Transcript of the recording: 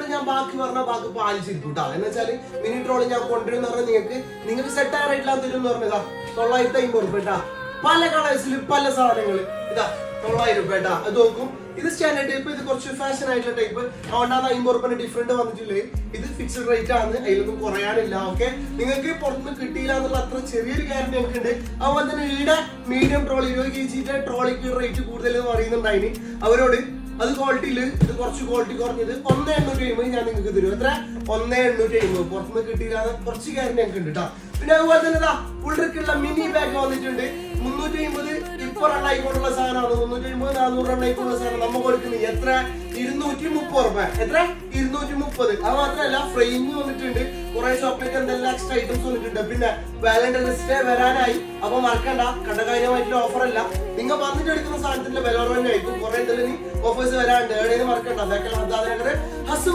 നിങ്ങളോട് ഞാൻ ബാക്കി പറഞ്ഞ ബാക്കി പാലിച്ചിരിക്കും കേട്ടോ എന്ന് വെച്ചാൽ മിനി ട്രോൾ ഞാൻ കൊണ്ടുവരും പറഞ്ഞാൽ നിങ്ങൾക്ക് നിങ്ങൾക്ക് സെറ്റ് ആയിട്ടില്ല തരും എന്ന് പറഞ്ഞതാ. തൊള്ളായിരത്തി അമ്പത് റുപ്യ കേട്ടാ. പല കളേഴ്സിൽ പല സാധനങ്ങൾ ഇതാ തൊള്ളായിരം റുപ്യ കേട്ടാ. അത് നോക്കും. ഇത് സ്റ്റാൻഡേർഡ് ടൈപ്പ് ഇത് കുറച്ച് ഫാഷൻ ആയിട്ടുള്ള ടൈപ്പ് അതുകൊണ്ടാണ് അമ്പത് റുപ്യ ഡിഫറെന്റ് വന്നിട്ടില്ലേ? ഇത് ഫിക്സഡ് റേറ്റ് ആണ്. അതിലൊന്നും കുറയാനില്ല ഓക്കെ നിങ്ങൾക്ക് പുറത്തുനിന്ന് കിട്ടിയില്ല എന്നുള്ള അത്ര ചെറിയൊരു ഗ്യാരണ്ടി ഞങ്ങൾക്ക് ഉണ്ട് അതുപോലെ തന്നെ ഈടെ മീഡിയം ട്രോളി ഇരുപത് കെ ജിയുടെ ട്രോളിക്ക് റേറ്റ് കൂടുതൽ എന്ന് പറയുന്നുണ്ടായിന്. അവരോട് അത് ക്വാളിറ്റിയിൽ ഇത് കുറച്ച് ക്വാളിറ്റി കുറഞ്ഞത് ഒന്ന് എണ്ണൂറ്റി എഴുപത് ഞാൻ നിങ്ങൾക്ക് തരും. എത്ര? ഒന്ന് എണ്ണൂറ്റി എഴുപത്. പുറത്തുനിന്ന് കിട്ടിയില്ലാതെ കുറച്ച് കാര്യം ഞങ്ങൾക്ക് ഉണ്ട് കേട്ടോ പിന്നെ അതുപോലെ തന്നെ ഇതാ ഉള്ളർക്കുള്ള മിനി ബാഗ് വന്നിട്ടുണ്ട്. മുന്നൂറ്റി അമ്പത് ഇപ്പൊ റണ്ണായിക്കൊണ്ടുള്ള സാധനമാണ്. മുന്നൂറ്റി അമ്പത് നാനൂറ് റണ്ണായിക്കൊണ്ടുള്ള സാധനം നമ്മൾ കൊടുക്കുന്നത്. എത്ര? ഇരുന്നൂറ്റി മുപ്പത് റുപ്യ എത്ര? ഇരുന്നൂറ്റി മുപ്പത് അത് മാത്രമല്ല ഫ്രെയിം വന്നിട്ടുണ്ട്. കുറെ ഷോപ്പിലേക്ക് എന്തെല്ലാം എക്സ്ട്രാ ഐറ്റംസ് വന്നിട്ടുണ്ട്. പിന്നെ വാലന്റൈൻസ് ഡേ വരാനായി. അപ്പൊ മറക്കണ്ട. കണ്ടകാര്യമായിട്ടുള്ള ഓഫർ അല്ല. നിങ്ങൾ വന്നിട്ട് എടുക്കുന്ന സാധനത്തിന്റെ വില കുറവ് തന്നെ ആയിരിക്കും കുറെ എന്തെങ്കിലും ഓഫേഴ്സ് വരാനുണ്ട്. എവിടെയും മറക്കണ്ട. അതൊക്കെ ഹസ്